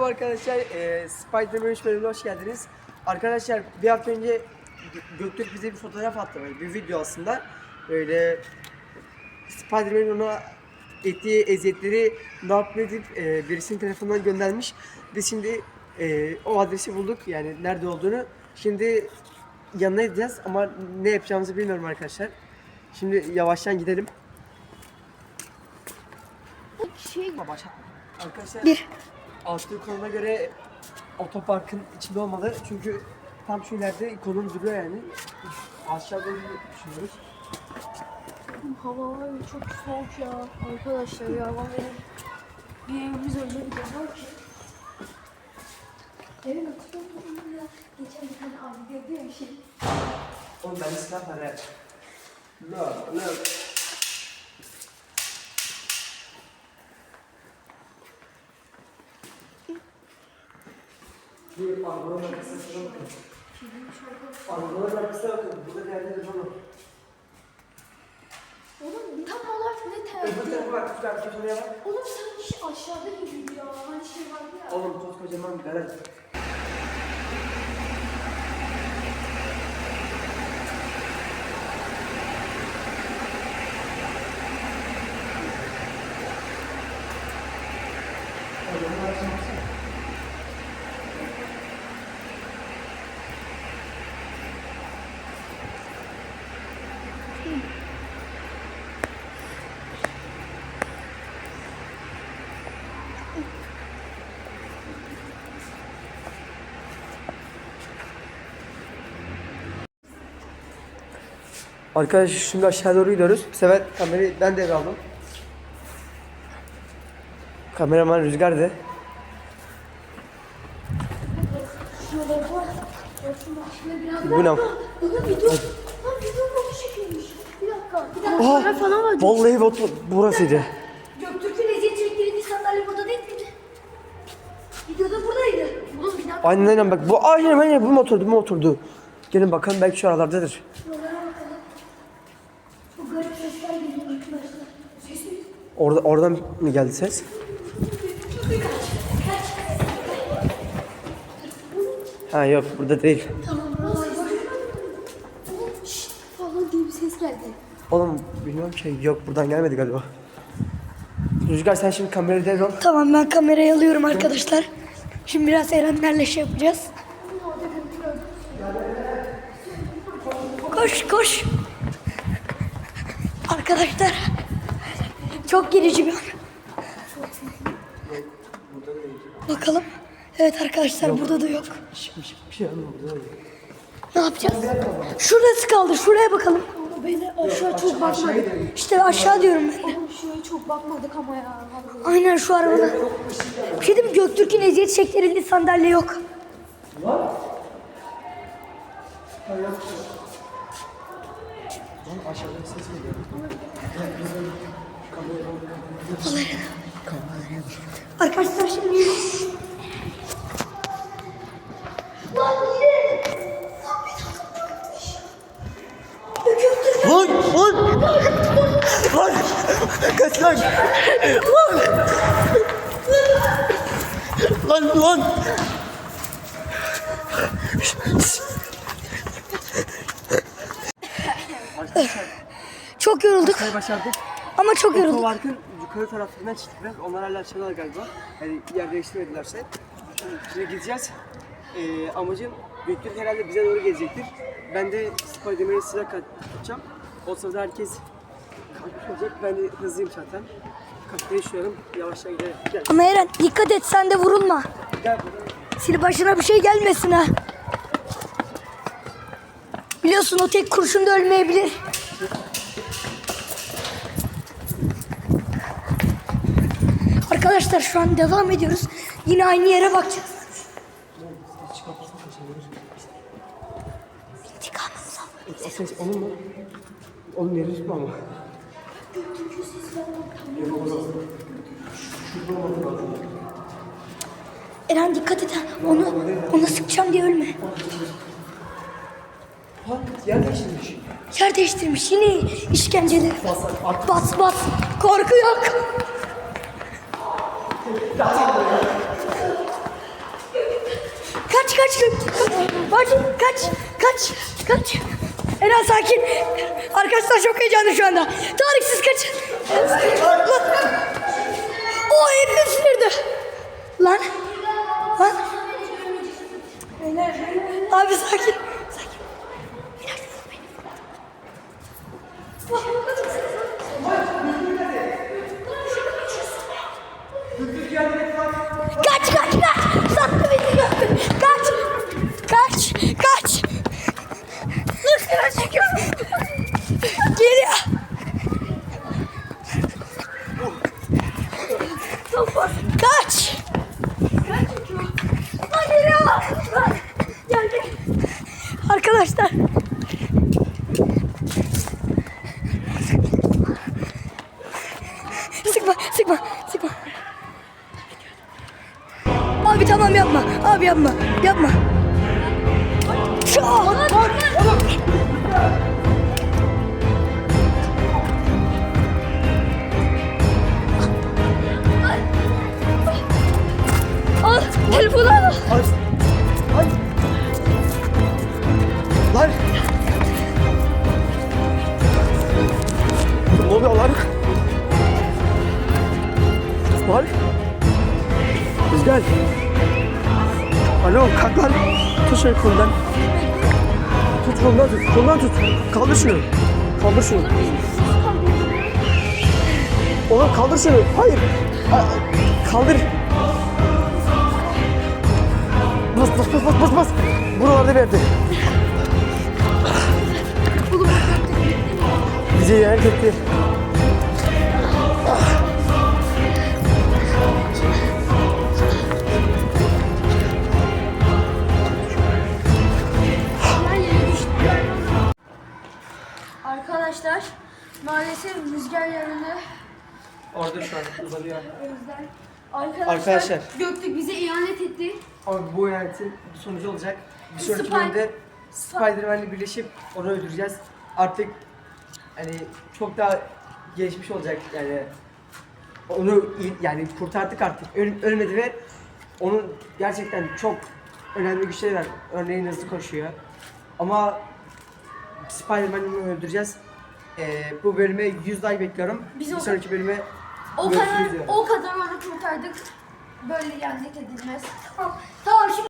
Merhaba arkadaşlar, e, Spider-Man 3 bölümüne hoş geldiniz. Arkadaşlar bir hafta önce Gö- Göktürk bize bir fotoğraf attı, böyle bir video aslında. Böyle Spider-Man'in ona ettiği eziyetleri not edip e, birisinin telefonundan göndermiş. Biz şimdi e, o adresi bulduk, yani nerede olduğunu. Şimdi yanına gideceğiz ama ne yapacağımızı bilmiyorum arkadaşlar. Şimdi yavaştan gidelim. Şey, Başlatma. Arkadaşlar Bir. Attığı konuma göre otoparkın içinde olmalı. Çünkü tam şu ileride konum duruyor yani. Aşağıda düşünüyoruz. hava var ya çok soğuk ya arkadaşlar ya ben benim bir evimiz öyle bir de var ki. Musun ya? Geçen bir tane abi dedi ya bir şey. Oğlum ben silah var ya. No. Bir arabanın arkasına bakın. Arabanın arkasına bakın. Burada yerde de dolu. Oğlum tam olarak ne Öbür terdi? tarafa bak, şu tarafa şuraya bak. Oğlum sanki şey aşağıda gibiydi ya. Hani şey vardı ya. Oğlum koskocaman garaj. Arkadaşlar şimdi aşağı doğru gidiyoruz. Bu sefer kamerayı ben de aldım. Kameraman Rüzgar'dı. Şimdi biraz Bu ne? Oğlum video. Lan video mu çekilmiş? Kamera falan var. vallahi bot burasıydı. Göktürk'ün eziyet çektiği sandalye burada değil miydi? Videoda buradaydı. Oğlum bir dakika. Aynen aynen bak bu aynen aynen bu motordu bu motordu. Gelin bakalım belki şu aralardadır. Şuralara bakalım. Çok garip sesler geliyor arkadaşlar. Ses mi? Orada oradan mı geldi ses? Ha yok burada değil. Tamam. Şşt falan diye bir ses geldi. Oğlum bilmiyorum ki yok buradan gelmedi galiba. Rüzgar sen şimdi kamerayı devral. Tamam ben kamerayı alıyorum arkadaşlar. Şimdi biraz Erenlerle şey yapacağız. Koş koş. Arkadaşlar çok gerici bir an. Bakalım. Evet arkadaşlar burada da yok. Çıkmış bir şey değil. Ne yapacağız? Şurası kaldı. Şuraya bakalım. Beni aşağı çok bakmadık. İşte aşağı diyorum ben. de. Oğlum şuraya çok bakmadık ama ya. Aynen şu arabada. Bir şey diyeyim mi? Göktürk'ün eziyet çektirildiği sandalye yok. Lan aşağıdan ses geliyor. Arkadaşlar şimdi Kaç lan! Lan! Lan lan! Çok yorulduk şey başardık. ama çok yorulduk. Otoparkın yukarı tarafından çıktılar. Onlar hala aşağıdalar galiba. Yani yer değiştirmedilerse. Şimdi gideceğiz. Ee, amacım Göktürk herhalde bize doğru gelecektir. Ben de Spiderman'e silah katacağım. O sırada herkes kalkmış olacak. Ben de hızlıyım zaten. Kafayı düşüyorum. Yavaştan gidelim. Gel. Ama Eren dikkat et sen de vurulma. Gel. Sil başına bir şey gelmesin ha. Biliyorsun o tek kurşunda ölmeyebilir. Arkadaşlar şu an devam ediyoruz. Yine aynı yere bakacağız. Onun mu? Onun yeri tutma ama. Eren dikkat et. Onu, ona sıkacağım diye ölme. Yer değiştirmiş. Yer değiştirmiş yine işkenceli. Bas bas. Korku yok. kaç kaç kaç kaç kaç Eren sakin. Arkadaşlar çok heyecanlı şu anda. Tarık siz kaç. Lan. O elini sinirdi. Lan. Lan. Abi sakin. Şu Tut şöyle kolundan. Tut kolundan tut. Kolundan tut. Kaldır şunu. Kaldır şunu. Oğlum kaldır şunu. Hayır. Kaldır. Bas bas bas bas bas bas. Buralarda verdi. Bizi yer etti. Maalesef rüzgar yanında Orada şu an uzanıyor. Özden. Arkadaşlar, Arkadaşlar. Göktürk bize ihanet etti. Ama bu ihanetin bir sonucu olacak. Bir sonraki Spy- bölümde Spider-Man'le birleşip onu öldüreceğiz. Artık hani çok daha gelişmiş olacak yani. Onu yani kurtardık artık. Öl- ölmedi ve onun gerçekten çok önemli güçleri var. Örneğin hızlı koşuyor. Ama Spider-Man'i öldüreceğiz. Ee, bu bölüme 100 like bekliyorum. Biz bir o- sonraki bölüme O görüşürüz kadar diyorum. o kadar onu kurtardık. Böyle ihanet edilmez. Tamam şimdi